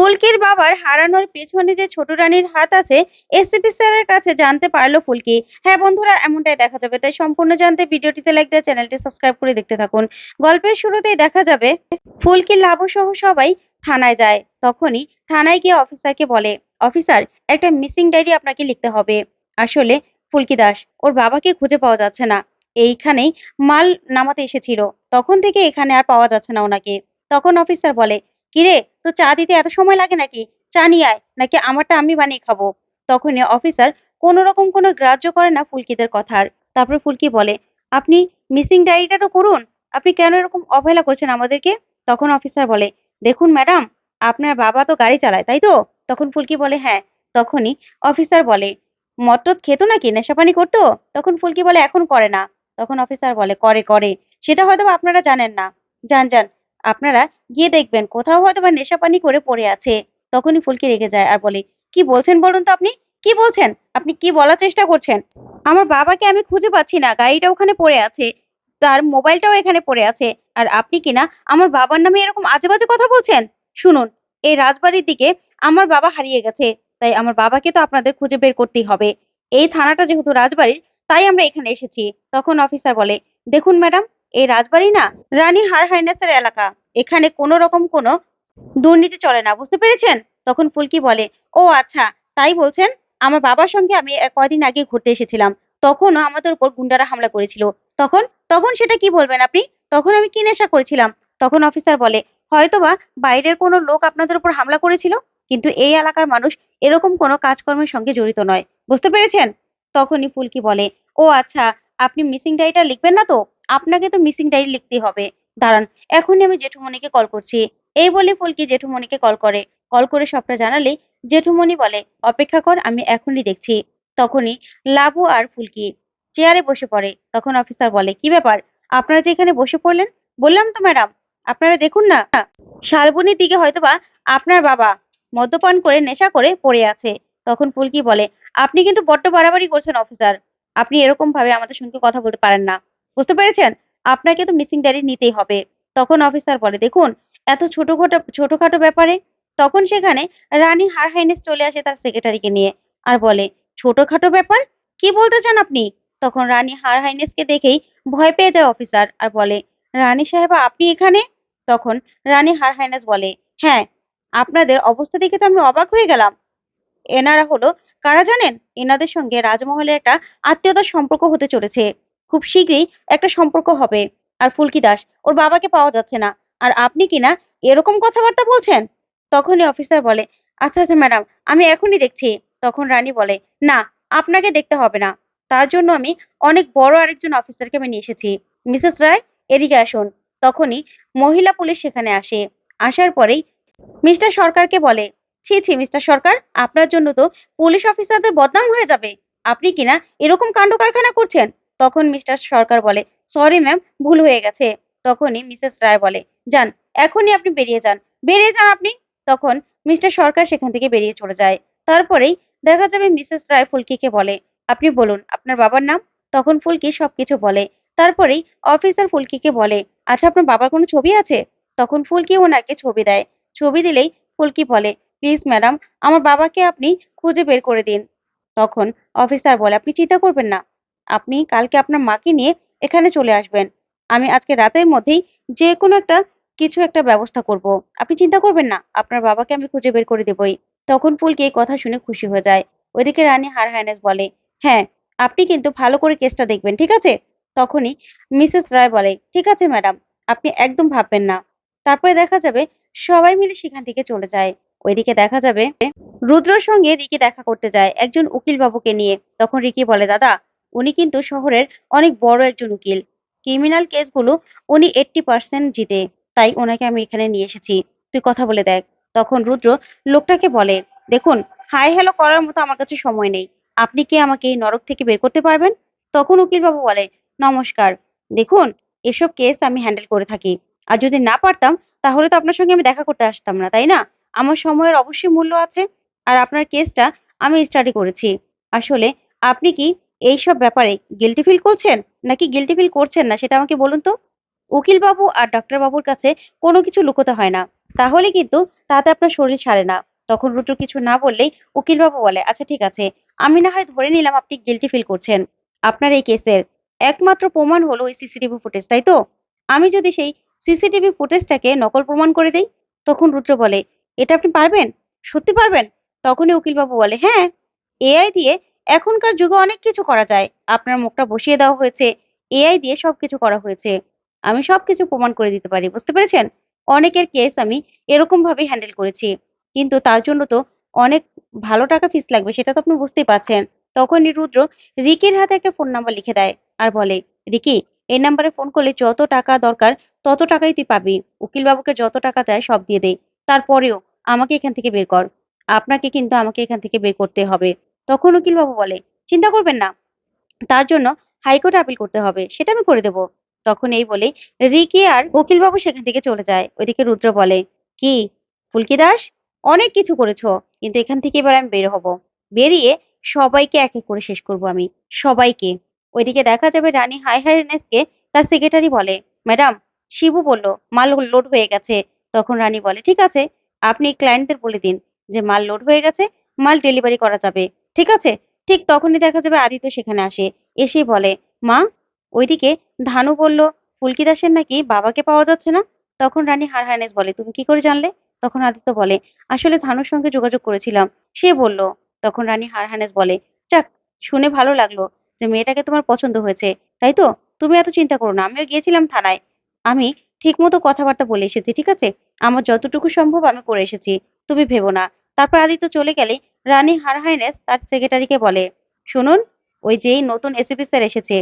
ফুলকির বাবার হারানোর পেছনে যে ছোট রানীর হাত আছে এসিপি স্যারের কাছে জানতে পারল ফুলকি। হ্যাঁ বন্ধুরা, এমনটাই দেখা যাবে। তাই সম্পূর্ণ জানতে ভিডিওটিতে লাইক দিয়ে চ্যানেলটি সাবস্ক্রাইব করে দেখতে থাকুন। গল্পের শুরুতেই দেখা যাবে, ফুলকি লাবু সহ সবাই থানায় যায়। তখনই থানায় গিয়ে অফিসারকে বলে অফিসার একটা মিসিং ডায়েরি আপনাকে লিখতে হবে। আসলে ফুলকি দাস, ওর বাবাকে খুঁজে পাওয়া যাচ্ছে না। এইখানেই মাল নামাতে এসেছিল। তখন থেকে এখানে আর পাওয়া যাচ্ছে না ওনাকে। তখন অফিসার বলে কিরে তো চা দিতে এত সময় লাগে নাকি? চা নিয়ে আয়, নাকি আমারটা আমি বানিয়ে খাব? তখনই অফিসার কোনো রকম কোনো গ্রাহ্য করে না ফুলকিদের কথার। তারপর ফুলকি বলে, আপনি মিসিং ডায়েরিটা তো করুন আপনি কেন এরকম অবহেলা করছেন আমাদেরকে? তখন অফিসার বলে, দেখুন ম্যাডাম, আপনার বাবা তো গাড়ি চালায়, তাই তো? তখন ফুলকি বলে হ্যাঁ। তখনই অফিসার বলে মটর খেতো নাকি? নেশাপানি করতো? তখন ফুলকি বলে, এখন করে না। তখন অফিসার বলে, করে করে। সেটা হয়তো আপনারা জানেন না। যান যান আপনারা গিয়ে দেখবেন কোথাও হয়তো বা নেশাপানি করে পড়ে আছে। তখনই ফুলকি রেগে যায় আর বলে, কি বলছেন বলুন তো আপনি? কি বলছেন? আপনি কি বলার চেষ্টা করছেন? আমার বাবাকে আমি খুঁজে পাচ্ছি না, গাড়িটা ওখানে পড়ে আছে, তার মোবাইলটাও এখানে পড়ে আছে, আর আপনি কিনা আমার বাবার নামে এরকম আজে বাজে কথা বলছেন? শুনুন, এই রাজবাড়ির দিকে আমার বাবা হারিয়ে গেছে, তাই আমার বাবাকে তো আপনাদের খুঁজে বের করতেই হবে। এই থানাটা যেহেতু রাজবাড়ির, তাই আমরা এখানে এসেছি। তখন অফিসার বলে, দেখুন ম্যাডাম এই রাজবাড়ি না রানী হার হাইনেসের এলাকা। এখানে কোনো রকম কোনো দুর্নীতি চলে না, বুঝতে পেরেছেন? তখন ফুলকি বলে, ও আচ্ছা তাই বলছেন? আমার বাবার সঙ্গে আমি কয়দিন আগে ঘুরতে এসেছিলাম। তখনও আমাদের উপর গুন্ডারা হামলা করেছিল। তখন? তখন সেটা কি বলবেন আপনি? তখন আমি কি নেশা করেছিলাম? তখন অফিসার বলে, হয়তোবা বাইরের কোনো লোক আপনাদের উপর হামলা করেছিল, কিন্তু এই এলাকার মানুষ এরকম কোনো কাজকর্মের সঙ্গে জড়িত নয়। বুঝতে পেরেছেন? তখনই ফুলকি বলে, ও আচ্ছা আপনি মিসিং ডায়েরিটা লিখবেন না তো? আপনাকে তো মিসিং ডায়েরি লিখতে হবে। দাঁড়ান, এখনই আমি জেঠুমণিকে কল করছি। এই বলে ফুলকি জেঠুমণিকে কল করে। কল করে সবটা জানালে জেঠুমণি বলে, অপেক্ষা কর, আমি এখনই দেখছি। তখনই লাবু আর ফুলকি চেয়ারে বসে পড়ে। তখন অফিসার বলে, কি ব্যাপার? আপনারা যে এখানে বসে পড়লেন? বললাম তো ম্যাডাম আপনারা দেখুন না, শালবনির দিকে হয়তোবা আপনার বাবা মদ্যপান করে, নেশা করে পড়ে আছে। তখন ফুলকি বলে, আপনি কিন্তু বড্ড বাড়াবাড়ি করছেন অফিসার আপনি এরকম ভাবে আমাদের সঙ্গে কথা বলতে পারেন না। বুঝতে পেরেছেন? আপনাকে তো মিসিং ডায়েরি নিতেই হবে। তখন অফিসার বলে, দেখুন, এত ছোটখাটো ছোটখাটো ব্যাপারে তখন সেখানে রানী হার হাইনেস চলে আসে তার সেক্রেটারিকে নিয়ে আর বলে, ছোটখাটো ব্যাপার? কি বলতে চান আপনি? তখন রানী হার হাইনেসকে দেখেই ভয় পেয়ে যায় অফিসার আর বলে, রানী সাহেবা, আপনি এখানে? তখন রানী হার হাইনেস বলে হ্যাঁ আপনাদের অবস্থা দেখে তো আমি অবাক হয়ে গেলাম। এনারা হলো কারা জানেন? এনাদের সঙ্গে রাজমহলের একটা আত্মীয়তার সম্পর্ক হতে চলেছে। খুব শীঘ্রই একটা সম্পর্ক হবে। আর ফুলকি দাস, ওর বাবাকে পাওয়া যাচ্ছে না। আর আপনি কিনা এরকম কথাবার্তা বলছেন? তখনই অফিসার বলে আচ্ছা আচ্ছা ম্যাডাম আমি এখনই দেখছি। তখন রানী বলে, না, আপনাকে দেখতে হবে না। তার জন্য আমি অনেক বড় আরেকজন অফিসারকে আমি নিয়ে এসেছি। মিসেস রায়, এদিকে আসুন। তখনই মহিলা পুলিশ সেখানে আসে। আসার পরেই মিস্টার সরকারকে বলে, ছি ছি, মিস্টার সরকার, আপনার জন্য তো পুলিশ অফিসারদের বদনাম হয়ে যাবে। আপনি কিনা এরকম কাণ্ড কারখানা করছেন? তখন মিস্টার সরকার বলে সরি ম্যাম ভুল হয়ে গেছে। তখনই মিসেস রায় বলে, যান, এখনই আপনি বেরিয়ে যান। বেরিয়ে যান আপনি? তখন মিস্টার সরকার সেখান থেকে বেরিয়ে চলে যায়। তারপরেই দেখা যাবে মিসেস রায় ফুলকিকে বলে, আপনি বলুন, আপনার বাবার নাম? তখন ফুলকি সবকিছু বলে। তারপরেই অফিসার ফুলকিকে বলে আচ্ছা আপনার বাবার কোনো ছবি আছে? তখন ফুলকি ওনাকে ছবি দেয়। ছবি দিলেই ফুলকি বলে, প্লিজ, ম্যাডাম, আমার বাবাকে আপনি খুঁজে বের করে দিন। তখন অফিসার বলে, আপনি চিন্তা করবেন না আপনি কালকে আপনার মাকে নিয়ে এখানে চলে আসবেন। আমি আজকে রাতের মধ্যেই যে কোনো একটা কিছু একটা ব্যবস্থা করব। আপনি চিন্তা করবেন না, আপনার বাবাকে আমি খুঁজে বের করে দেবই। তখন ফুলকি এই কথা শুনে খুশি হয়ে যায়। ওইদিকে রানী হার হাইনেস বলে হ্যাঁ আপনি কিন্তু ভালো করে কেসটা দেখবেন, ঠিক আছে? তখনই মিসেস রায় বলে, ঠিক আছে ম্যাডাম, আপনি একদম ভাববেন না। তারপরে দেখা যাবে সবাই মিলে সেখান থেকে চলে যায়। ওইদিকে দেখা যাবে রুদ্রর সঙ্গে রিকি দেখা করতে যায় একজন উকিল বাবুকে নিয়ে। তখন রিকি বলে, দাদা উনি কিন্তু শহরের অনেক বড় একজন উকিল। ক্রিমিনাল কেসগুলো উনি এইটটি পার্সেন্ট জিতে, তাই ওনাকে আমি এখানে নিয়ে এসেছি। তুই কথা বলে দেখ। তখন রুদ্র লোকটাকে বলে, দেখুন হাই হ্যালো করার মতো আমার কাছে সময় নেই। আপনি কি আমাকে এই নরক থেকে বের করতে পারবেন? তখন উকিল বাবু বলে, নমস্কার। দেখুন, এসব কেস আমি হ্যান্ডেল করে থাকি। আর যদি না পারতাম, তাহলে তো আপনার সঙ্গে আমি দেখা করতে আসতাম না, তাই না? আমার সময়ের অবশ্যই মূল্য আছে। আর আপনার কেসটা আমি স্টাডি করেছি। আসলে আপনি কি এইসব ব্যাপারে গিল্টি ফিল করছেন? নাকি গিল্টি ফিল করছেন না? সেটা আমাকে বলুন তো। উকিলবাবু আর ডাক্তারবাবুর কাছে কোনো কিছু লুকোতে হয় না। তাহলে কিন্তু তাতে আপনার শরীর ছাড়ে না। তখন রুদ্র কিছু না বললেই উকিলবাবু বলে আচ্ছা ঠিক আছে। আমি না হয় ধরে নিলাম আপনি গিলটি ফিল করছেন। আপনার এই কেসের একমাত্র প্রমাণ হলো ওই সিসিটিভি ফুটেজ তাই তো? আমি যদি সেই সিসিটিভি ফুটেজটাকে নকল প্রমাণ করে দেই? তখন রুদ্র বলে, এটা আপনি পারবেন? সত্যি পারবেন? তখনই উকিলবাবু বলে হ্যাঁ। এআই দিয়ে এখনকার যুগে অনেক কিছু করা যায়। আপনার মুখটা বসিয়ে দেওয়া হয়েছে এআই দিয়ে সবকিছু করা হয়েছে। আমি সবকিছু প্রমাণ করে দিতে পারি, বুঝতে পেরেছেন? অনেকের কেস আমি এরকম ভাবেই হ্যান্ডেল করেছি। কিন্তু তার জন্য তো অনেক ভালো টাকা ফিস লাগবে, সেটা তো আপনি বুঝতেই পারছেন। তখনই রুদ্র রিকির হাতে একটা ফোন নাম্বার লিখে দেয় আর বলে, রিকি, এই নাম্বারে ফোন করলে যত টাকা দরকার, তত টাকাই তুই পাবি। উকিলবাবুকে যত টাকা দেয়, সব দিয়ে দে। তারপরেও আমাকে এখান থেকে বের কর। আপনাকে কিন্তু আমাকে এখান থেকে বের করতে হবে। তখন উকিলবাবু বলে, চিন্তা করবেন না, তার জন্য হাইকোর্টে আপিল করতে হবে, সেটা আমি করে দেব। তখন এই বলে রিকি আর উকিলবাবু সেখান থেকে চলে যায়। ওইদিকে রুদ্র বলে, কি, ফুলকি দাস? অনেক কিছু করেছ, কিন্তু এখান থেকে এবার আমি বের হব। বেরিয়ে সবাইকে এক এক করে শেষ করব আমি, সবাইকে। ওইদিকে দেখা যাবে রানী হাই হাইনেসকে তার সেক্রেটারি বলে, ম্যাডাম, শিবু বলল, মাল লোড হয়ে গেছে। তখন রানী বলে, ঠিক আছে, আপনি ক্লায়েন্টদের বলে দিন যে মাল লোড হয়ে গেছে, মাল ডেলিভারি করা যাবে। ঠিক আছে? ঠিক তখনই দেখা যাবে আদিত্য সেখানে আসে। এসে বলে, মা? ওইদিকে ধানু বলল, ফুলকি দাসের নাকি বাবাকে পাওয়া যাচ্ছে না? তখন রানী হার হারহানেস বলে, তুমি কি করে জানলে? তখন আদিত্য বলে, আসলে ধানুর সঙ্গে যোগাযোগ করেছিলাম। সে বলল, তখন রানী হার হারহানেস বলে, যাক, শুনে ভালো লাগল যে মেয়েটাকে তোমার পছন্দ হয়েছে, তাই তো? তুমি এত চিন্তা করো না, আমিও গিয়েছিলাম থানায়। আমি ঠিক মতো কথাবার্তা বলে এসেছি, ঠিক আছে? আমার যতটুকু সম্ভব আমি করে এসেছি, তুমি ভেবো না। তারপর আদিত্য চলে গেলে রানী হারহাইনেস তার সেক্রেটারিকে বলে, শুনুন, ওই যেই নতুন এসিপি স্যার এসেছে,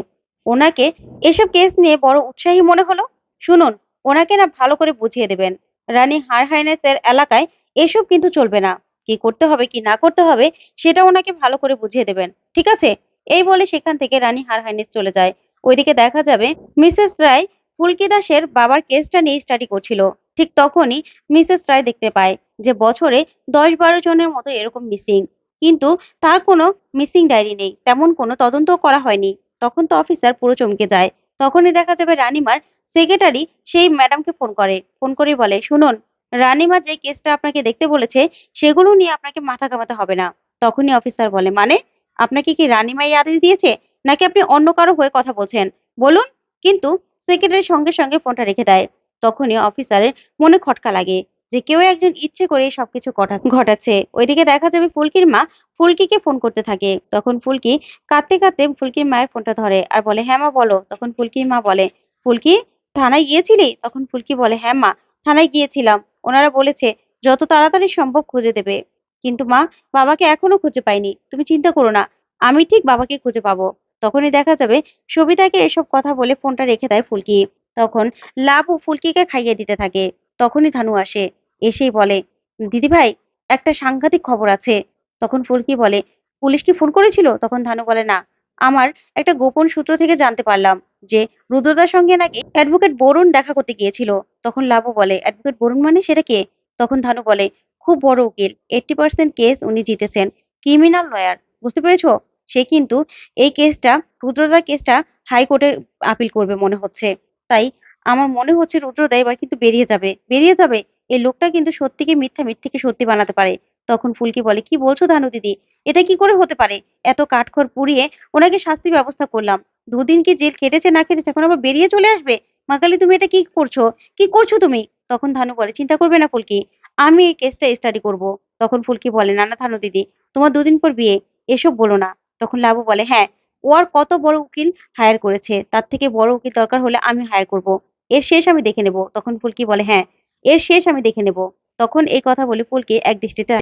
ওনাকে এসব কেস নিয়ে বড় উৎসাহী মনে হলো? শুনুন, ওনাকে না ভালো করে বুঝিয়ে দেবেন। রানী হারহাইনেসের এলাকায় এসব কিন্তু চলবে না। কি করতে হবে, কি না করতে হবে, সেটা ওনাকে ভালো করে বুঝিয়ে দেবেন। ঠিক আছে? এই বলে সেখান থেকে রানী হারহাইনেস চলে যায়। ওইদিকে দেখা যাবে মিসেস রায় ফুলকি দাসের বাবার কেসটা নিয়ে স্টাডি করছিল। ঠিক তখনই মিসেস রায় দেখতে পায়। যে বছরে দশ বারো জনের মতো এরকম মিসিং কিন্তু তার কোনো মিসিং ডায়েরি নেই, তেমন কোনো তদন্ত করা হয়নি। তখন তো অফিসার পুরো চমকে যায়। তখনই দেখা যাবে রানিমার সেক্রেটারি সেই ম্যাডামকে ফোন করে ফোন করে বলে, শুনুন, রানিমা যে কেসটা আপনাকে দেখতে বলেছে, সেগুলো নিয়ে আপনাকে মাথা কামাতে হবে না। তখনই অফিসার বলে মানে? আপনাকে কি রানিমাই আদেশ দিয়েছে? নাকি আপনি অন্য কারও হয়ে কথা বলছেন? বলুন, কিন্তু সেক্রেটারি সঙ্গে সঙ্গে ফোনটা রেখে দেয়। তখনই অফিসারের মনে খটকা লাগে। যে কেউ একজন ইচ্ছে করে সবকিছু ঘটা- ঘটাচ্ছে। ওইদিকে দেখা যাবে ফুলকির মা ফুলকিকে ফোন করতে থাকে। তখন ফুলকি কাঁদতে কাঁদতে ফুলকির মায়ের ফোনটা ধরে আর বলে হ্যাঁ মা, বলো। তখন ফুলকির মা বলে, ফুলকি, থানায় গিয়েছিলি? তখন ফুলকি বলে হ্যাঁ মা, থানায় গিয়েছিলাম। ওনারা বলেছে, যত তাড়াতাড়ি সম্ভব খুঁজে দেবে। কিন্তু মা, বাবাকে এখনও খুঁজে পাইনি। তুমি চিন্তা করো না, আমি ঠিক বাবাকে খুঁজে পাবো। তখনই দেখা যাবে সবিতাকে এসব কথা বলে ফোনটা রেখে দেয় ফুলকি। তখন লাবু ফুলকিকে খাইয়ে দিতে থাকে। তখনই ধানু আসে। এসেই বলে দিদি ভাই একটা সাংঘাতিক খবর আছে। তখন ফুলকি বলে, পুলিশ কি ফোন করেছিল? তখন ধানু বলে, না, আমার একটা গোপন সূত্র থেকে জানতে পারলাম যে রুদ্রদার সঙ্গে নাকি অ্যাডভোকেট বরুণ দেখা করতে গিয়েছিল। তখন লাবু বলে, অ্যাডভোকেট বরুণ মানে সেটা কে? তখন ধানু বলে, খুব বড় উকিল এইটটি পার্সেন্ট কেস উনি জিতেছেন ক্রিমিনাল লয়ার বুঝতে পেরেছ? সে কিন্তু এই কেসটা রুদ্রদার কেসটা হাইকোর্টে আপিল করবে মনে হচ্ছে। তাই আমার মনে হচ্ছে রুদ্রদা এবার কিন্তু বেরিয়ে যাবে বেরিয়ে যাবে। এই লোকটা কিন্তু সত্যিকে মিথ্যা মিথ্যেকে সত্যি বানাতে পারে। তখন ফুলকি বলে, কি বলছো ধানু দিদি? এটা কি করে হতে পারে? এত কাঠখড় পুড়িয়ে ওনাকে শাস্তি ব্যবস্থা করলাম। দুদিন কি জেল কেটেছে না কেটেছে এখন আবার বেরিয়ে চলে আসবে? মাকালি, তুমি এটা কি করছ? কি করছ তুমি? তখন ধানু বলে, চিন্তা করবে না ফুলকি, আমি এই কেসটা স্টাডি করব। তখন ফুলকি বলে, না না ধানু দিদি, তোমার দুদিন পর বিয়ে, এসব বলো না। তখন লাবু বলে হ্যাঁ ও আর কত বড় উকিল হায়ার করেছে, তার থেকে বড় উকিল দরকার হলে আমি হায়ার করব। এর শেষ আমি দেখে নেব। তখন ফুলকি বলে হ্যাঁ এর শেষ আমি দেখে নেব। তখন এই কথা বলে ফুলকি এক দৃষ্টিতে